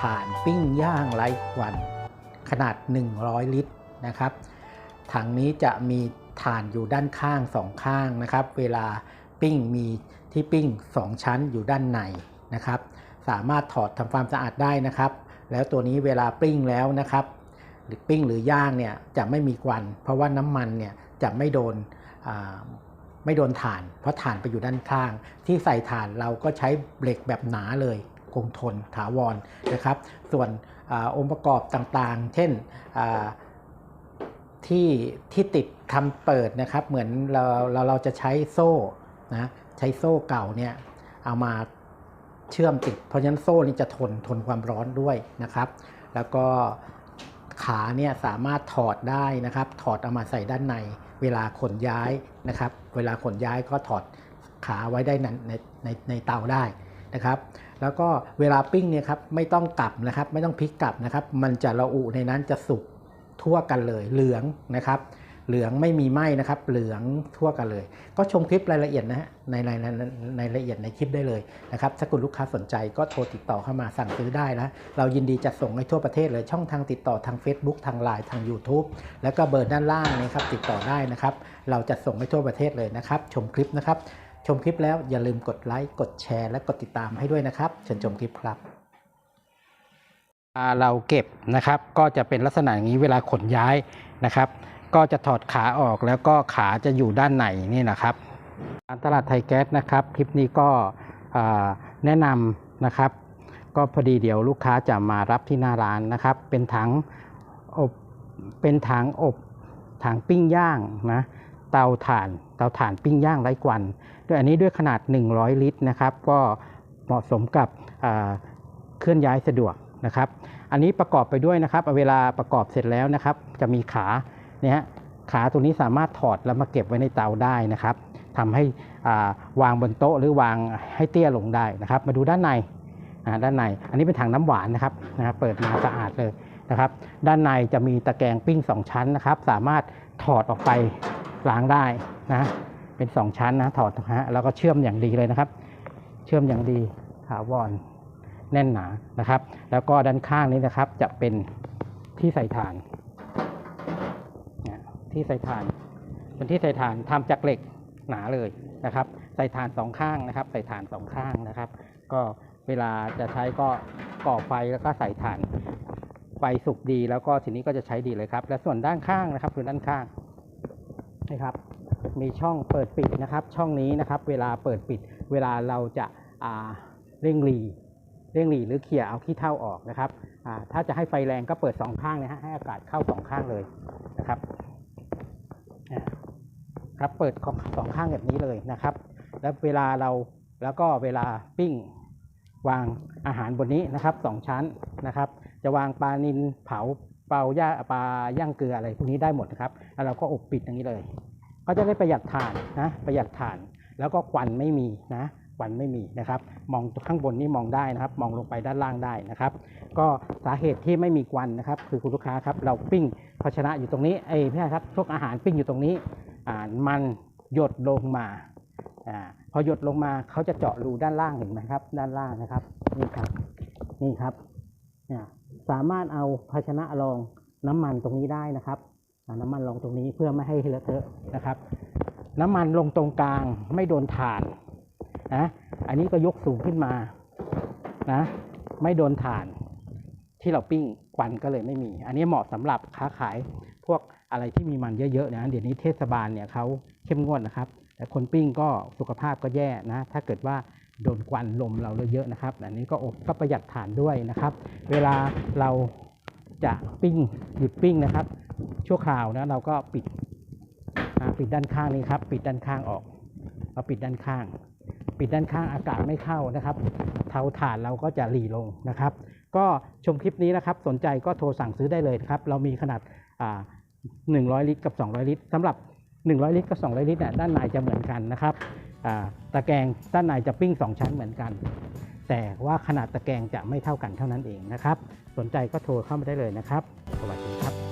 ถ่านปิ้งย่างไร้ควัน ขนาด 100 ลิตรนะครับ ถังนี้จะมีถ่านอยู่ด้านข้างสองข้างนะครับ เวลาปิ้งมีที่ปิ้ง 2 ชั้นอยู่ด้านในนะครับ สามารถถอดทำความสะอาดได้นะครับ แล้วตัวนี้เวลาปิ้งแล้วนะครับ หรือปิ้งหรือย่างเนี่ยจะไม่มีควัน เพราะว่าน้ำมันเนี่ยจะไม่โดนไม่โดนถ่าน เพราะถ่านไปอยู่ด้านข้าง ที่ใส่ถ่านเราก็ใช้เหล็กแบบหนาเลย คงทนถาวรนะครับ ส่วนอองค์ประกอบต่างๆ เช่นที่ที่ติดทำเปิดนะครับ เหมือนเราเราเราจะใช้โซ่นะใช้โซ่เก่าเนี่ยเอามาเชื่อมติด เพราะฉะนั้นโซ่นี้จะทนทนความร้อนด้วยนะครับ แล้วก็ขาเนี่ยสามารถถอดได้นะครับ ถอดเอามาใส่ด้านใน เวลาขนย้ายนะครับ เวลาขนย้ายก็ถอดขาไว้ได้ในในในในเตาได้ นะครับแล้วก็เวลาปิ้งเนี่ยครับไม่ต้องกลับนะครับ ไม่ต้องพลิกกลับนะครับ มันจะระอุในนั้นจะสุกทั่วกันเลยเหลืองนะครับ เหลืองไม่มีไหม้นะครับ เหลืองทั่วกันเลย ก็ชมคลิปรายละเอียดนะฮะในในในในรายละเอียดในคลิปได้เลยนะครับถ้าคุณลูกค้าสนใจก็โทรติดต่อเข้ามาสั่งซื้อได้นะเรายินดีจัดส่งให้ทั่วประเทศเลยช่องทางติดต่อทาง Facebook ทาง Line ทาง YouTube แล้วก็เบอร์ด้านล่างนะครับติดต่อได้นะครับ เราจะส่งให้ทั่วประเทศเลยนะครับ ชมคลิปนะครับ ชมคลิปแล้วอย่าลืมกดไลค์กดแชร์และกดติดตามให้ด้วยนะครับ เชิญชมคลิปครับเราเก็บนะครับก็จะเป็นลักษณะอย่างนี้เวลาขนย้ายนะครับ ก็จะถอดขาออกแล้วก็ขาจะอยู่ด้านในนี่นะครับตลาดไทยแก๊สนะครับ คลิปนี้ก็แนะนำนะครับ ก็พอดีเดี๋ยวลูกค้าจะมารับที่หน้าร้านนะครับ เป็นถังอบเป็นถังอบถังปิ้งย่างนะ เตาถ่านเตาถ่านปิ้งย่างไร้ควันด้วยอันนี้ด้วยขนาด 100 ลิตรนะครับ ก็เหมาะสมกับเคลื่อนย้ายสะดวกนะครับ อันนี้ประกอบไปด้วยนะครับเเวลาประกอบเสร็จแล้วนะครับ จะมีขาเนี่ยขาตัวนี้สามารถถอดแล้วมาเก็บไว้ในเตาได้นะครับทำให้วางบนโต๊ะหรือวางให้เตี้ยลงได้นะครับ มาดูด้านในด้านใน อันนี้เป็นถังน้ำหวานนะครับนะครับเปิดมาสะอาดเลยนะครับ ด้านในจะมีตะแกรงปิ้ง 2 ชั้นนะครับ สามารถถอดออกไป ล้างได้นะ เป็น 2 ชั้นนะถอดนะฮะแล้วก็เชื่อมอย่างดีเลยนะครับ เชื่อมอย่างดีถาวรแน่นหนานะครับ แล้วก็ด้านข้างนี้นะครับจะเป็นที่ใส่ถ่านที่ใส่ถ่านเป็นที่ใส่ถ่านทำจากเหล็กหนาเลยนะครับ ใส่ถ่านสองข้างนะครับ ใส่ถ่านสองข้างนะครับ ก็เวลาจะใช้ก็ก่อไฟแล้วก็ใส่ถ่านไฟสุกดี แล้วก็ทีนี้ก็จะใช้ดีเลยครับ และส่วนด้านข้างนะครับคือด้านข้าง นี่ครับ มีช่องเปิดปิดนะครับ ช่องนี้นะครับ เวลาเปิดปิด เวลาเราจะาเร่งรีเร่งหลีหรือเขี่ยเอาขี้เท่าออกนะครับถ้าจะให้ไฟแรงก็เปิดสองข้างนะฮะให้อากาศเข้าสองข้างเลยนะครับครับเปิดสองข้างแบบนี้เลยนะครับ แล้วเวลาเราแล้วก็เวลาปิ้งวางอาหารบนนี้นะครับสองชั้นนะครับ จะวางปลานินเผาเปลาย่าปลาย่างเกลืออะไรพวกนี้ได้หมดนะครับ แล้วเราก็อบปิดอย่างนี้เลย ก็จะได้ประหยัดถ่านนะประหยัดถ่าน แล้วก็ควันไม่มีนะควันไม่มีนะครับ มองข้างบนนี่มองได้นะครับ มองลงไปด้านล่างได้นะครับ ก็สาเหตุที่ไม่มีควันนะครับ คือคุณลูกค้าครับเราปิ้งภาชนะอยู่ตรงนี้เอ้ยไม่ครับพวกอาหารปิ้งอยู่ตรงนี้มันหยดลงมาอพอหยดลงมาเขาจะเจาะรูด้านล่างเห็นไหมครับ ด้านล่างนะครับนี่ครับนี่ครับสามารถเอาภาชนะรองน้ำมันตรงนี้ได้นะครับ น้ำมันรองตรงนี้เพื่อไม่ให้เลอะเทอะนะครับ น้ำมันลงตรงกลางไม่โดนถ่านนะอันนี้ก็ยกสูงขึ้นมานะไม่โดนถ่านที่เราปิ้งควันก็เลยไม่มี อันนี้เหมาะสำหรับค้าขายพวกอะไรที่มีมันเยอะๆนะเดี๋ยวนี้เทศบาลเนี่ยเขาเข้มงวดนะครับ แต่คนปิ้งก็สุขภาพก็แย่นะ ถ้าเกิดว่าโดนควันลมเราเยอะๆนะครับ อันนี้ก็อบก็ประหยัดถ่านด้วยนะครับ เวลาเรา จะปิ้งหยุดปิ้งนะครับ ชั่วคราวนะเราก็ปิดปิดด้านข้างนี้ครับ ปิดด้านข้างออกเราปิดด้านข้าง ปิดด้านข้างอากาศไม่เข้านะครับ เตาถ่านเราก็จะหลีลงนะครับ ก็ชมคลิปนี้นะครับ สนใจก็โทรสั่งซื้อได้เลยครับ เรามีขนาดอ่า100 ลิตรกับ 200 ลิตรสำหรับ 100 ลิตรกับ 200 ลิตรเนี่ยด้านในจะเหมือนกันนะครับตะแกรงด้านในจะปิ้ง 2 ชั้นเหมือนกัน แต่ว่าขนาดตะแกรงจะไม่เท่ากันเท่านั้นเองนะครับ สนใจก็โทรเข้ามาได้เลยนะครับ สวัสดีครับ